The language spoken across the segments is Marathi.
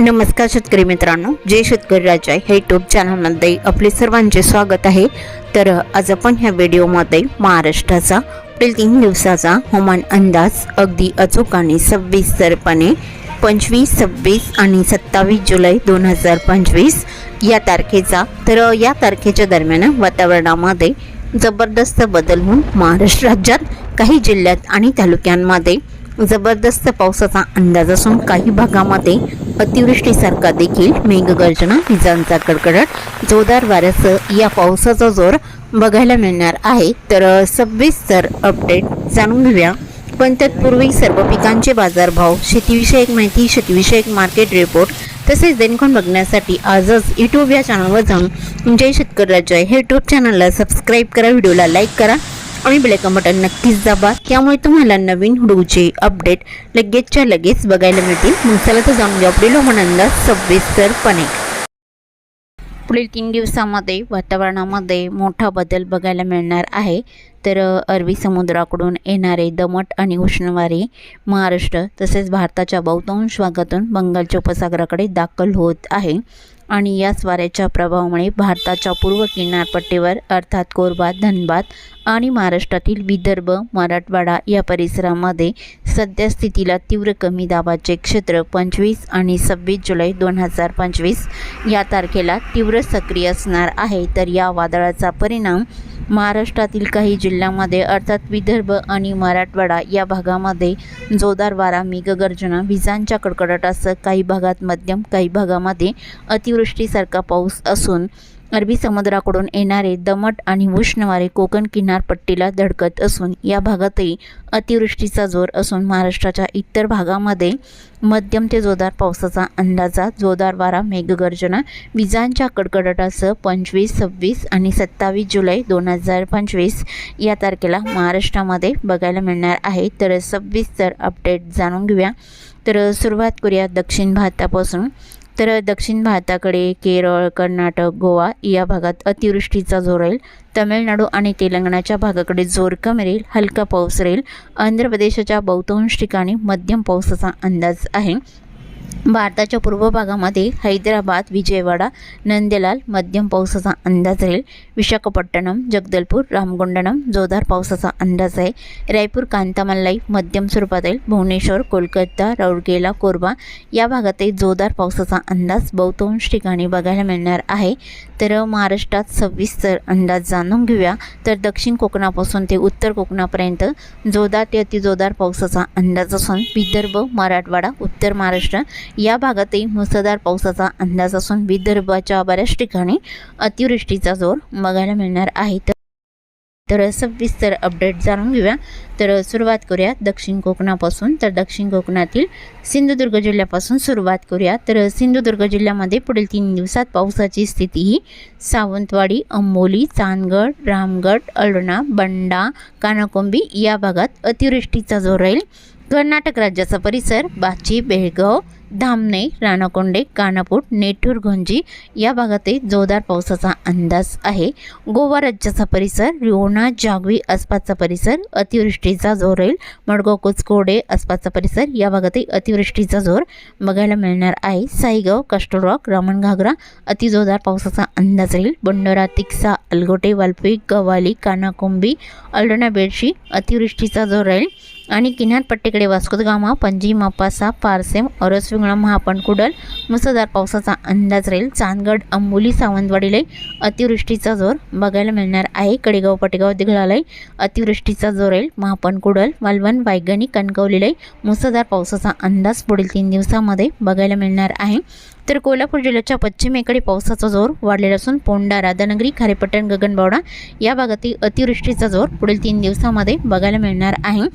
नमस्कार शेतकरी मित्रांनो जय शेतकरी राजा. हे यूट्यूब चॅनलमध्ये आपले सर्वांचे स्वागत आहे. तर आज आपण ह्या व्हिडिओमध्ये महाराष्ट्राचा पुढील तीन दिवसाचा हवामान अंदाज अगदी अचूक आणि सविस्तरपणे पंचवीस सव्वीस आणि सत्तावीस जुलै दोन हजार पंचवीस या तारखेचा तर या तारखेच्या दरम्यान वातावरणामध्ये जबरदस्त बदल होऊन महाराष्ट्र राज्यात काही जिल्ह्यात आणि तालुक्यांमध्ये जबरदस्त पावसाचा अंदाज असून काही भागामध्ये अतिवृष्टीसारखा देखील मेघगर्जना विजांचा कडकडाट जोरदार वाऱ्यासह या पावसाचा जोर बघायला मिळणार आहे. तर सविस्तर अपडेट जाणून घेऊया. पण तत्पूर्वी सर्व पिकांचे बाजारभाव शेतीविषयक माहिती शेतीविषयक मार्केट रिपोर्ट तसेच देणखोन बघण्यासाठी आजच यूट्यूब या चॅनलवर जाऊन जय शेतकरी राज्य हे यूट्यूब चॅनलला सबस्क्राईब करा व्हिडिओला लाईक करा. आणि बेलेकन बटन नक्कीच दाबा त्यामुळे तुम्हाला नवीन हुडूचे अपडेट लगेचच्या लगेच बघायला मिळतील. मग चला तर जाणून घ्या पुढील हवामान सविस्तरपणे. पुढील तीन दिवसामध्ये वातावरणामध्ये मोठा बदल बघायला मिळणार आहे. तर अरबी समुद्राकडून येणारे दमट आणि उष्णवारी महाराष्ट्र तसेच भारताच्या बहुतांश भागातून बंगालच्या उपसागराकडे दाखल होत आहे. आणि याच वाऱ्याच्या प्रभावामुळे भारताच्या पूर्व किनारपट्टीवर अर्थात कोरबा धनबाद आणि महाराष्ट्रातील विदर्भ मराठवाडा या परिसरामध्ये सध्या स्थितीला तीव्र कमी दाबाचे क्षेत्र पंचवीस आणि सव्वीस जुलै दोन हजार पंचवीस या तारखेला तीव्र सक्रिय असणार आहे. तर या वादळाचा परिणाम महाराष्ट्रातील काही जिल्ह्यामध्ये अर्थात विदर्भ आणि मराठवाडा या भागामध्ये जोरदार वारा मेघगर्जना विजांच्या कडकडाटासह काही भागात मध्यम काही भागामध्ये अतिवृष्टीसारखा पाऊस असून अरबी समुद्राकडून येणारे दमट आणि उष्ण वारे कोकण किनारपट्टीला धडकत असून या भागातही अतिवृष्टीचा जोर असून महाराष्ट्राच्या इतर भागामध्ये मध्यम ते जोरदार पावसाचा अंदाजा जोरदार वारा मेघगर्जना विजांच्या कडकडाटासह पंचवीस सव्वीस आणि सत्तावीस जुलै दोन हजार पंचवीस या तारखेला महाराष्ट्रामध्ये बघायला मिळणार आहे. तर सव्वीस तर अपडेट जाणून घेऊया. तर सुरुवात करूया दक्षिण भारतापासून. तर दक्षिण भारताकडे केरळ कर्नाटक गोवा या भागात अतिवृष्टीचा जोर राहील तमिळनाडू आणि तेलंगणाच्या भागाकडे जोर कमी राहील हलका पाऊस राहील. आंध्र प्रदेशाच्या बहुतांश ठिकाणी मध्यम पावसाचा अंदाज आहे. भारताच्या पूर्व भागामध्ये हैदराबाद विजयवाडा नंदेलाल मध्यम पावसाचा अंदाज राहील. विशाखापट्टणम जगदलपूर रामगुंडणम जोरदार पावसाचा अंदाज आहे. रायपूर कांतामल्लाई मध्यम स्वरूपात राहील. भुवनेश्वर कोलकाता राऊरकेला कोरबा या भागातही जोरदार पावसाचा अंदाज बहुतांश ठिकाणी बघायला मिळणार आहे. तर महाराष्ट्रात सविस्तर अंदाज जाणून घेऊया. तर दक्षिण कोकणापासून ते उत्तर कोकणापर्यंत जोरदार ते अतिजोरदार पावसाचा अंदाज असून विदर्भ मराठवाडा उत्तर महाराष्ट्र. या भागातही मुसळधार पावसाचा अंदाज असून विदर्भाच्या बऱ्याच ठिकाणी अतिवृष्टीचा जोर बघायला मिळणार आहे. तर सविस्तर अपडेट जाणून घेऊया. तर सुरुवात करूया दक्षिण कोकणापासून. तर दक्षिण कोकणातील सिंधुदुर्ग जिल्ह्यापासून सुरुवात करूया. तर सिंधुदुर्ग जिल्ह्यामध्ये पुढील तीन दिवसात पावसाची स्थिती ही सावंतवाडी अंबोली चांदगड रामगड अळणा बंडा कानाकोंबी या भागात अतिवृष्टीचा जोर राहील. कर्नाटक राज्याचा परिसर बाची बेळगाव धामणे राणाकोंडे कानापूर नेठूर घोंजी या भागातही जोरदार पावसाचा अंदाज आहे. गोवा राज्याचा परिसर रिओना जागवी आसपासचा परिसर अतिवृष्टीचा जोर राहील मडगाव कुचकोडे आसपासचा परिसर या भागातही अतिवृष्टीचा जोर बघायला मिळणार आहे. साईगाव कस्टोरॉक रामण घागरा अतिजोरदार पावसाचा अंदाज राहील. बंडोरा तिक्सा अलगोटे वालपी गव्हाली कानाकुंबी अल्डोणा बेडशी अतिवृष्टीचा जोर राहील. आणि किनारपट्टीकडे वास्कोदगामा पणजी मापासा पारसेम औरसविंगळा महापणकुडल मुसळधार पावसाचा अंदाज राहील. चांदगड अंबोली सावंतवाडीलाही अतिवृष्टीचा जोर बघायला मिळणार आहे. कडेगाव पटेगाव दिघळालाही अतिवृष्टीचा जोर राहील. महापणकुडल मालवण वायगणी कणकवलीलाही मुसळधार पावसाचा अंदाज पुढील तीन दिवसामध्ये बघायला मिळणार आहे. तर कोल्हापूर जिल्ह्याच्या पश्चिमेकडे पावसाचा जोर वाढलेला असून पोंडा राधानगरी खारेपट्टण गगनबावडा या भागातील अतिवृष्टीचा जोर पुढील तीन दिवसामध्ये बघायला मिळणार आहे.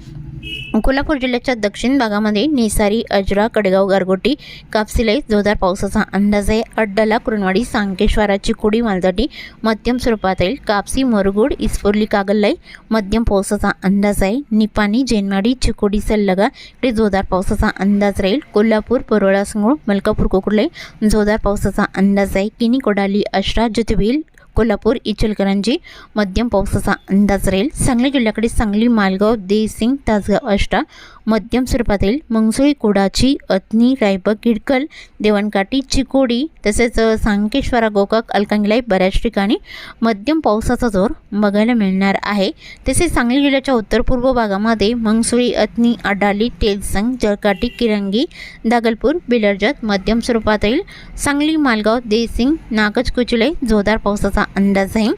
कोल्हापूर जिल्ह्याच्या दक्षिण भागामध्ये निसारी अजरा कडगाव गारगोटी कापसिलाई जोरदार पावसाचा अंदाज आहे. अड्डाला कुरणवाडी सांकेश्वराची कुडी मालदाटी मध्यम स्वरूपात येईल कापसी मोरगुड इस्फुर्ली कागल्लाई मध्यम पावसाचा अंदाज आहे. निपाणी जेनवाडी चिकोडी सल्लगा इकडे जोरदार पावसाचा अंदाज राहील. कोल्हापूर परोळा संगूळ मलकापूर कोकुर्लाई जोरदार पावसाचा अंदाज आहे. किनी कोडाली अष्टा ज्योतिबील कोल्हापूर इचलकरंजी मध्यम पावसाचा अंदाज राहील. सांगली जिल्ह्याकडे सांगली मालगाव देसिंग तासगाव अष्टा मध्यम स्वरूपातील मंगसुळी कुडाची अत्नी रायबग गिडकल देवणकाठी चिकोडी तसेच सांकेश्वरा गोकाक अलकांगलाई बऱ्याच ठिकाणी मध्यम पावसाचा जोर बघायला मिळणार आहे. तसेच सांगली जिल्ह्याच्या उत्तर पूर्व भागामध्ये मंगसुळी अत्नी अडाली तेलसंग जळकाटी किरंगी दागलपूर बिलर्जत मध्यम स्वरूपातील सांगली मालगाव देसिंग नागज कुचले जोरदार पावसाचा अंदाज आहे.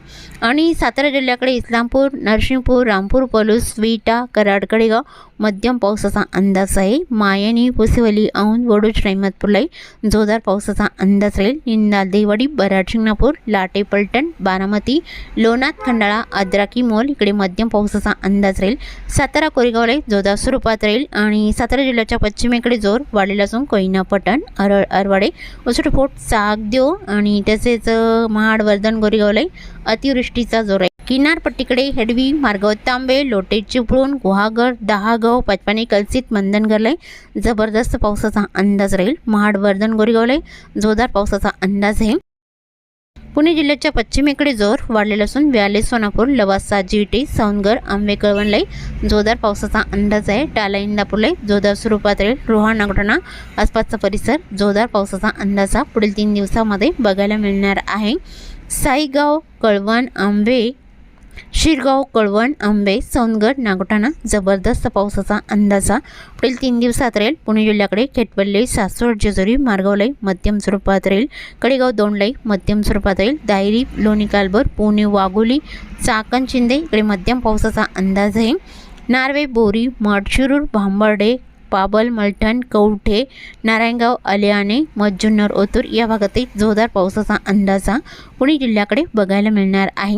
आणि सातारा जिल्ह्याकडे इस्लामपूर नरसिंहपूर रामपूर पलूस विटा कराडकडेगाव मध्यम पावसाचा अंदाज आहे. मायनी पुसेवली औंध वडूज रहमतपूरलाई जोरदार पावसाचा अंदाज राहील. निंदा देवडी बराड शिंगणापूर लाटे पलटण बारामती लोणात खंडाळा अद्राकी मोल इकडे मध्यम पावसाचा अंदाज राहील. सातारा कोरेगावला जोरदार स्वरूपात राहील. आणि सातारा जिल्ह्याच्या पश्चिमेकडे जोर वाढलेला असून कोयना पटण अरळ अरवाडे उसुटफोट सागदेव आणि तसेच महाड वर्धन गोरेगावला अतिवृष्टीचा जोर आहे. किनारपट्टीकडे हेडवी मार्गावर तांबे लोटे चिपळूण गुहागर दहागाव पचपाणी कलसित मंदनगरला जबरदस्त पावसाचा अंदाज राहील. महाड वर्धन गोरेगावला जोरदार पावसाचा अंदाज आहे. पुणे जिल्ह्याच्या पश्चिमेकडे जोर वाढलेला असून व्याले सोनापूर लवासा जीटी सावनगर आंबे कळवणलाई जोरदार पावसाचा अंदाज आहे. टाला इंदापूरला जोरदार स्वरूपात राहील. रोहा नागठाणा आसपासचा परिसर जोरदार पावसाचा अंदाज हा पुढील तीन दिवसामध्ये बघायला मिळणार आहे. साईगाव कळवण आंबे शिरगाव कळवण आंबे सोनगड नागोठाणा जबरदस्त पावसाचा अंदाजा. पुढील तीन दिवसात राहील पुणे जिल्ह्याकडे खेटपल्ली सासवड जेजुरी मार्गावलाई मध्यम स्वरूपात राहील कडेगाव दोंडलाई मध्यम स्वरूपात राहील दायरी लोणी कालभर पुणे वाघोली चाकण शिंदे. इकडे मध्यम पावसाचा अंदाज आहे. नार्वे बोरी मडशिरूर भांबर्डे पाबल मलठण कवठे नारायणगाव अलियाणे मज्जुन्नर ओतूर या भागातही जोरदार पावसाचा अंदाजा पुणे जिल्ह्याकडे बघायला मिळणार आहे.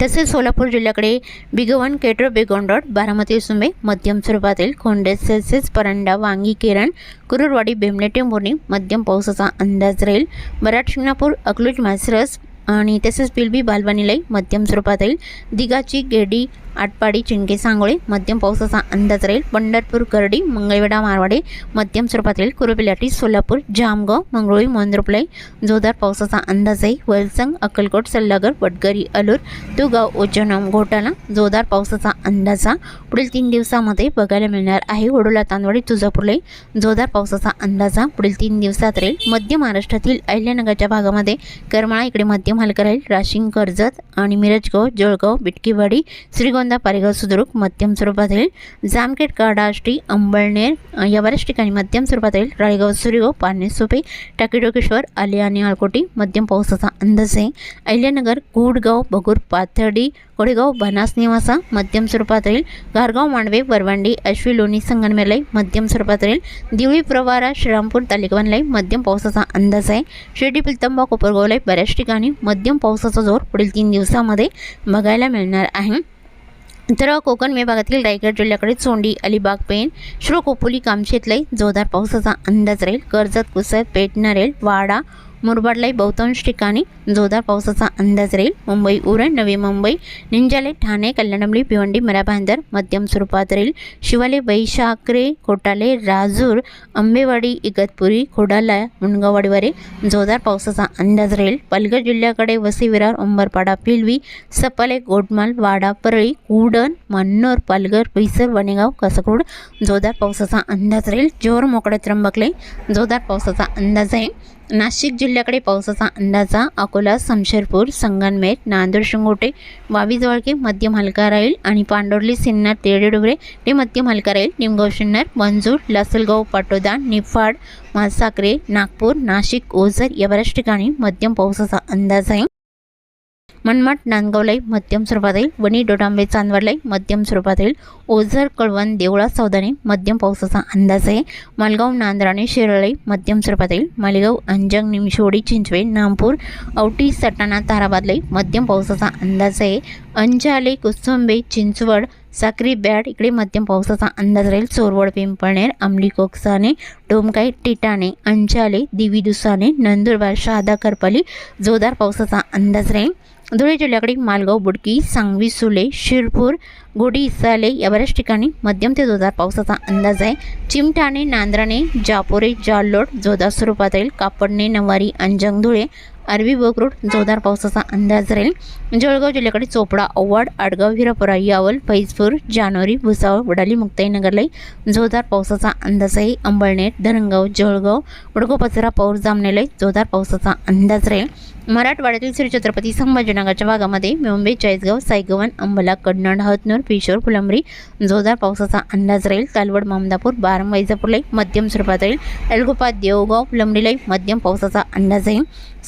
तसेच सोलापूर जिल्ह्याकडे बिगवन केटर बेगोंडोड बारामती सुंबे मध्यम स्वरूपातील खोंडे सेल्सिस परंडा वांगी केरण कुरुरवाडी बेमले मध्यम पावसाचा अंदाज राहील. बराट शिंगणापूर अकलूज मासरस आणि तसेच पिलबी बालवानीलाई मध्यम स्वरूपात राहील दिगाची गेडी आटपाडी चिंके सांगोळे मध्यम पावसाचा अंदाज राहील. पंढरपूर करडी मंगळवेढा मारवाडे मध्यम स्वरूपात राहील कुरुबिलाटी सोलापूर जामगाव मंगळोळी मोंद्रुपलाई जोरदार पावसाचा अंदाज आहे. वलसंग अक्कलकोट सल्लागर वडगरी अलूर तुगाव ओचनम घोटाला जोरदार पावसाचा अंदाजा पुढील तीन दिवसामध्ये बघायला मिळणार आहे. वडोला तांदवाडी तुळजापूरलाई जोरदार पावसाचा अंदाज हा पुढील तीन दिवसात राहील. मध्य महाराष्ट्रातील अहिल्यानगरच्या भागामध्ये करमाळा इकडे मध्य हलका राहील राशिंग कर्जत आणि मिरजगाव जळगाव बिटकीवाडी श्रीगोंदा पारेगाव सुद्रुक मध्यम स्वरूपात राहील जामखेड काडाष्टी अंबळनेर या बऱ्याच ठिकाणी मध्यम स्वरूपात राहील राळेगाव सुरेगाव पारणे सोपे टाकीडोकेश्वर आले आणि आळकोटी मध्यम पावसाचा अंदाज आहे. अहिल्यानगर गुडगाव बगूर पाथर्डी कोडेगाव बनास निवासा मध्यम स्वरूपात राहील गारगाव मांडवे वरवांडी अश्वी लोणी संगमनेरलाई मध्यम स्वरूपात राहील दिवळी प्रवारा श्रीरामपूर तालिकवानलाई मध्यम पावसाचा अंदाज आहे. शिर्डी पिलतंबा कोपरगावलाई बऱ्याच ठिकाणी मध्यम पावसाचा जोर पुढील तीन दिवसामध्ये बघायला मिळणार आहे. तर कोकण विभागातील रायगड जिल्ह्याकडे चोंडी अलिबाग पेण श्रो कोपोली कामशेतलाई जोरदार पावसाचा अंदाज राहील. कर्जत कुसत पेटणारेल वाडा मुरबाडलाई बहुतांश ठिकाणी जोरदार पावसाचा अंदाज राहील. मुंबई उरण नवी मुंबई निंजाले ठाणे कल्याणमली भिवंडी मराभांदर मध्यम स्वरूपात राहील. शिवाले वैशाकरे कोटाले राजूर आंबेवाडी इगतपुरी खोडाला मुनगावाडीवरे जोरदार पावसाचा अंदाज राहील. पालघर जिल्ह्याकडे वसी विरार उंबरपाडा पिलवी सपाले गोडमाल वाडा परळी कुडण मन्नोर पालघर पैसर वनेगाव कसकोड जोरदार पावसाचा अंदाज राहील. जोर मोकळे त्र्यंबकले जोरदार पावसाचा अंदाज आहे. नाशिक जिल्ह्याकडे पावसाचा अंदाजा अकोला समशेरपूर संगनमेट नांदूर शिंगोटे वावी जवळके मध्यम हलका राहील आणि पांडोर्ली सिन्नर तेरडेडुबरे ते मध्यम हलका राहील. निमगाव सिन्नर मंजूर लासलगाव पाटोदा निफाड मालसाकरे नागपूर नाशिक ओझर या बऱ्याच ठिकाणी मध्यम पावसाचा अंदाज आहे. मनमाड नांदगावलाई मध्यम स्वरूपात येईल वणी डोडांबे चांदवडलाई मध्यम स्वरूपात येईल ओझर कळवण देवळा सौदाने मध्यम पावसाचा अंदाज आहे. मालगाव नांदराणे शिरळई मध्यम स्वरूपात येईल मालेगाव अंजंग निमशोडी चिंचवे नामपूर औटी सटाणा ताराबादलाई मध्यम पावसाचा अंदाज आहे. अंजाले कुसुंबे चिंचवड साक्री बॅड इकडे मध्यम पावसाचा अंदाज राहील. चोरवड पिंपळनेर अमली कोकसाने डोमकाई टिटाणे अंचाले दिवी दुसाने नंदुरबार शहादा करपाली जोरदार पावसाचा अंदाज राहील. धुळे जिल्ह्याकडे मालगाव बुडकी सांगवी सुले शिरपूर गोडी इसाले या बऱ्याच ठिकाणी मध्यम ते जोरदार पावसाचा अंदाज आहे. चिमठाणे नांद्राणे जापोरे जालोड जोरदार स्वरूपात राहील कापडणे नवारी अंजंग धुळे अरबी बकरूड जोरदार पावसाचा अंदाज राहील. जळगाव जिल्ह्याकडे चोपडा ओवाड आडगाव हिरापुरा यावल फैजपूर जानोरी भुसावळ वडाली मुक्ताईनगरलाही जोरदार पावसाचा अंदाज आहे. अंबळनेर धरणगाव जळगाव वडगोपचरा पौर जामनेलाही जोरदार पावसाचा अंदाज राहील. मराठवाड्यातील श्री छत्रपती संभाजीनगरच्या भागामध्ये मुंबई चाळीसगाव सायगवन अंबला कडनड हतनूर पिशोर फुलंबरी जोरदार पावसाचा अंदाज राहील. कालवड मामदापूर बारम वैजापूरलाही मध्यम स्वरूपात राहील. एल्गोपा देवगाव फुलंबरीलाही मध्यम पावसाचा अंदाज आहे.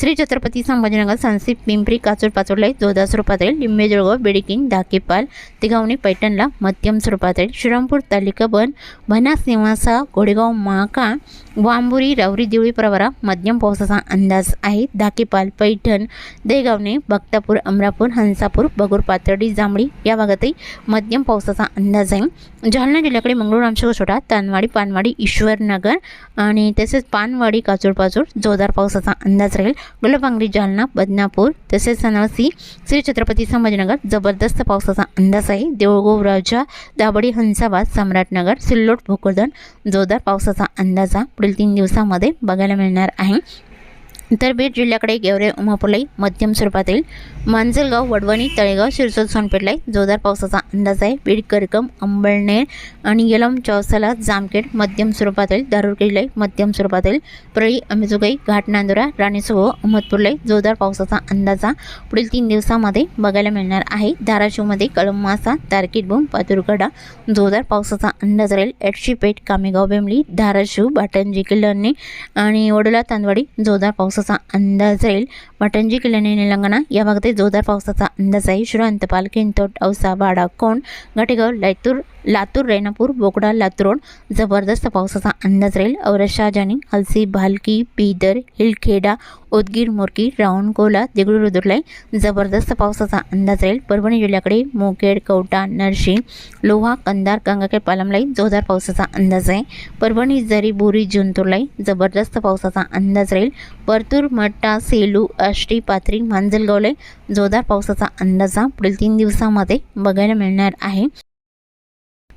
श्री छत्रपती संभाजीनगर सांसी पिंपरी काचूर पाचोडला जोरदार स्वरूपात राहील लिंबे जळगाव बेडिकिन धाकेपाल तिगावणी पैठणला मध्यम स्वरूपात राहील श्रीरामपूर तालुका बन बनास निवासा गोडेगाव महाका वांबुरी रावरी देवळी प्रवारा मध्यम पावसाचा अंदाज आहे. धाकेपाल पैठण देगावणे बक्तापूर अमरापूर हंसापूर बगूर पातर्डी जांभळी या भागातही मध्यम पावसाचा अंदाज आहे. जालना जिल्ह्याकडे मंगळूर आमशोटा तानवाडी पानवाडी ईश्वरनगर आणि तसेच पानवाडी काचूर पाचूर जोरदार पावसाचा अंदाज राहील. गुलाबांगरी जालना बदनापूर तसेच सनावसी श्री छत्रपती संभाजीनगर जबरदस्त पावसाचा अंदाज आहे. देऊळगाव राजा दाबडी हंसाबाद सम्राटनगर सिल्लोड भोकरदन जोरदार पावसाचा अंदाजा पुढील तीन दिवसामध्ये बघायला मिळणार आहे. तर बीड जिल्ह्याकडे गेवरे उमापुलई मध्यम स्वरूपात येईल मांजलगाव वडवणी तळेगाव शिरसोद सोनपेठलाई जोरदार पावसाचा अंदाज आहे. बीड करकम अंबळनेर आणि येलम चौसाला जामखेड मध्यम स्वरूपात येईल दारुरकेडलाई मध्यम स्वरूपात येईल परळी अमेजोगाई घाट नांदुरा राणीसोहो अहमदपूरलाई जोरदार पावसाचा अंदाज पुढील तीन दिवसामध्ये बघायला मिळणार आहे धाराशिवमध्ये कळमासा तारकीटभूम पातुरकडा जोरदार पावसाचा अंदाज राहील. एटशी पेठ कामेगाव बेंबली धाराशिव बाटंजी किल्लणे आणि वडोला तांदवाडी जोरदार पावसाचा अंदाज राहील. मटंजी किल्ल्याने निलंगणा या भागातील जोरदार पावसाचा अंदाज आहे श्रीरांत पालखिंतोट औसा वाडा कोंड घाटेगाव लैतूर लातूर रेणापूर बोकडा लातूर जबरदस्त पावसाचा अंदाज राहील. औरशाहजानी हलसी भालकी बीदर हिलखेडा उदगीर मोरकी रावणकोला देगडू रुदुरलाई जबरदस्त पावसाचा अंदाज राहील. परभणी जिल्ह्याकडे मोकेड कवटा नरशी लोहा कंदार गंगाखेड पालमलाई जोरदार पावसाचा अंदाज आहे. परभणी जरी बोरी जुंतूरलाई जबरदस्त पावसाचा अंदाज राहील. परतूर मट्टा सेलू आष्टी पाथरी मांजलगावलाई जोरदार पावसाचा अंदाजा पुढील तीन दिवसामध्ये बघायला मिळणार आहे.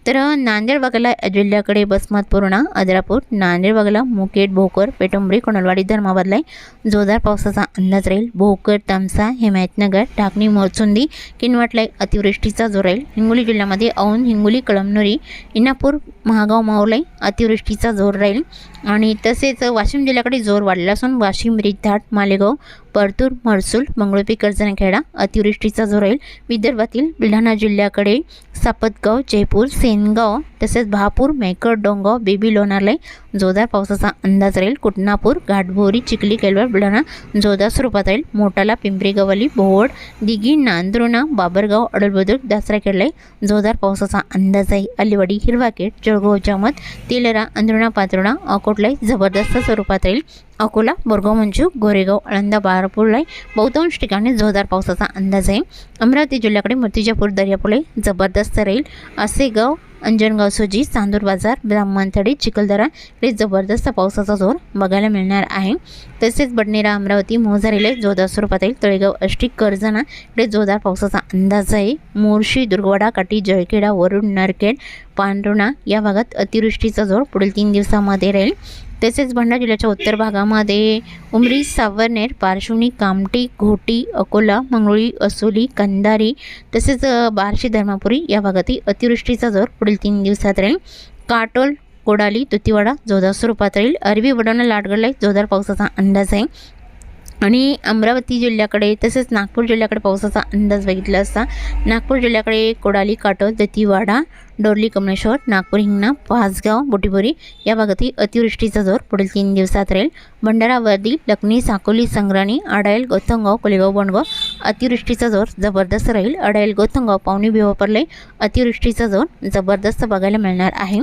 तर नांदेड बघायला जिल्ह्याकडे बसमत पूर्णा अद्रापूर नांदेड बघायला मुकेट भोकर पेटुंबरी कोणलवाडी धर्माबादला जोरदार पावसाचा अंदाज राहील. भोकर तामसा हिमायतनगर ढाकणी मोरचुंदी किनवटला अतिवृष्टीचा जोर राहील. हिंगोली जिल्ह्यामध्ये औंध हिंगोली कळमनुरी इनापूर महागाव मावलाई अतिवृष्टीचा जोर राहील. आणि तसेच वाशिम जिल्ह्याकडे जोर वाढला असून वाशिम रिधाट मालेगाव परतूर महसूल मंगळुपी कर्जनखेडा अतिवृष्टीचा जोर राहील. विदर्भातील बुलढाणा जिल्ह्याकडे सापतगाव जयपूर सेनगाव तसेच भापूर मेकर डोंगाव बेबी लोणारलाई जोरदार पावसाचा अंदाज राहील. कुटनापूर घाटभोरी चिखली केलवर बुलढाणा जोरदार स्वरूपात राहील. मोटाला पिंपरी गवली भोवड दिघी नांदुर्णा बाबरगाव अडलबुद्रुक दासरा केरलाई जोरदार पावसाचा अंदाज आहे अलिवाडी हिरवाकेट जळगाव मत तिलरा अंदरुणा पातुर्णा अकोटलाई जबरदस्त स्वरूपात राहील. अकोला बोरगाव मंजू गोरेगाव आळंदा बारापूरलाई बहुतांश ठिकाणी जोरदार पावसाचा अंदाज आहे. अमरावती जिल्ह्याकडे मूर्तिजापूर दर्यापूरलाई जबरदस्त राहील. असेगाव अंजनगाव सोजी चांदूर बाजार ब्राह्मणथडी चिखलदरा इकडे जबरदस्त पावसाचा जोर बघायला मिळणार आहे. तसेच बडनेरा अमरावती मोहझारीला जोरदार स्वरूपात येईल. तळेगाव अष्टी कर्जना इकडे जोरदार पावसाचा अंदाज आहे. मोर्शी दुर्गवाडा काठी जळखेडा वरुण नरखेड पांढरुणा या भागात अतिवृष्टीचा जोर पुढील तीन दिवसामध्ये राहील. तसेच भंडारा जिल्ह्याच्या उत्तर भागामध्ये उमरी सावरनेर पारशुणी कामटी घोटी अकोला मंगळुळी असोली कंधारी तसेच बार्शी धर्मापुरी या भागातही अतिवृष्टीचा जोर पुढील तीन दिवसात राहील. काटोल कोडाली तुतीवाडा जोरदार स्वरूपात राहील. अरबी वडाणा लाडगडला जोरदार पावसाचा अंदाज आहे. आणि अमरावती जिल्ह्याकडे तसेच नागपूर जिल्ह्याकडे पावसाचा अंदाज बघितला असता नागपूर जिल्ह्याकडे कोडाली काटोल दतीवाडा डोरली कमलेश्वर नागपूर हिंगणा पाचगाव बोटीबोरी या भागातही अतिवृष्टीचा जोर पुढील तीन दिवसात राहील. भंडारा वर्दी लखनी साकोली संग्राणी अडायल गोथंगाव कोलेगाव बोंडगाव अतिवृष्टीचा जोर जबरदस्त राहील. अडायल गोथंगाव पावणी बिवापरले अतिवृष्टीचा जोर जबरदस्त बघायला मिळणार आहे.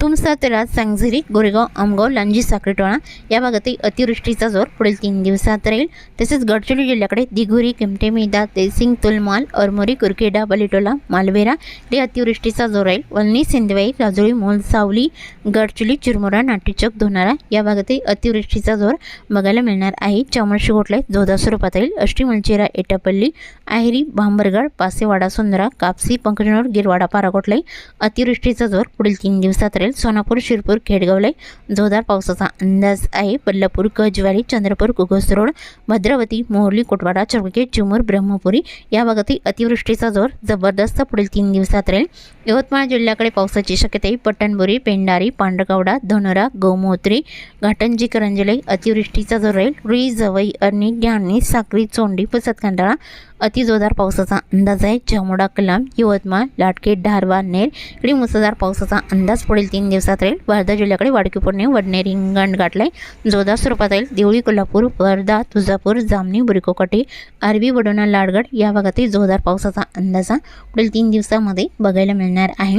तुमसा तेराज सांगझिरी गोरेगाव आमगाव लांजी साखरेटोळा या भागातही अतिवृष्टीचा जोर पुढील तीन दिवसात राहील. तसेच गडचिरोली जिल्ह्याकडे दिघोरी किमटेमिदा तेसिंग तुलमाल अरमोरी कुरखेडा बलिटोला मालवेरा ते अतिवृष्टीचा जोर राहील वलनी सिंदवाई राजुळी मोल सावली गडचिरोली चिरमुरा नाट्यचौक धोनारा या भागातही अतिवृष्टीचा जोर बघायला मिळणार आहे. चामरशी गोटला जोधा स्वरूपात येईल अष्टी मंचिरा एटापल्ली आहेरी भांबरगड पासेवाडा सुंदरा कापसी पंकजनोर गिरवाडा पाराकोटलाई अतिवृष्टीचा जोर पुढील तीन दिवसात राहील. सोनापूर शिरपूर खेडगावला जोरदार पावसाचा अंदाज आहे. बल्लापूर गजवाली चंद्रपूर कुगस रोड भद्रावती मोहर्ली कोटवाडा चौके चिमूर ब्रह्मपुरी या भागातील अतिवृष्टीचा जोर जबरदस्त पुढील तीन दिवसात राहील. यवतमाळ जिल्ह्याकडे पावसाची शक्यता आहे. पट्टणबुरी पेंडारी पांढरगावडा धनोरा गौमोत्री घाटंजी करंजले अतिवृष्टीचा जोर राहील रुई जवई अर्णी ज्ञानी साक्री चोंडी पुसत खंडाळा अतिजोरदार पावसाचा अंदाज आहे. जामोडा कलाम यवतमाळ लाटके धारवा नेर इकडे मुसळधार पावसाचा अंदाज पुढील तीन दिवसात राहील. वर्धा जिल्ह्याकडे वाडकी पौर्णिमे वडनेर रिंगण गाठलाय. जोरदार स्वरूपात राहील. देवळी कोल्हापूर वर्धा तुळजापूर जामणी बुरिकोकाटे आरवी वडोणा लाडगड या भागातील जोरदार पावसाचा अंदाज पुढील तीन दिवसामध्ये बघायला मिळणार आहे.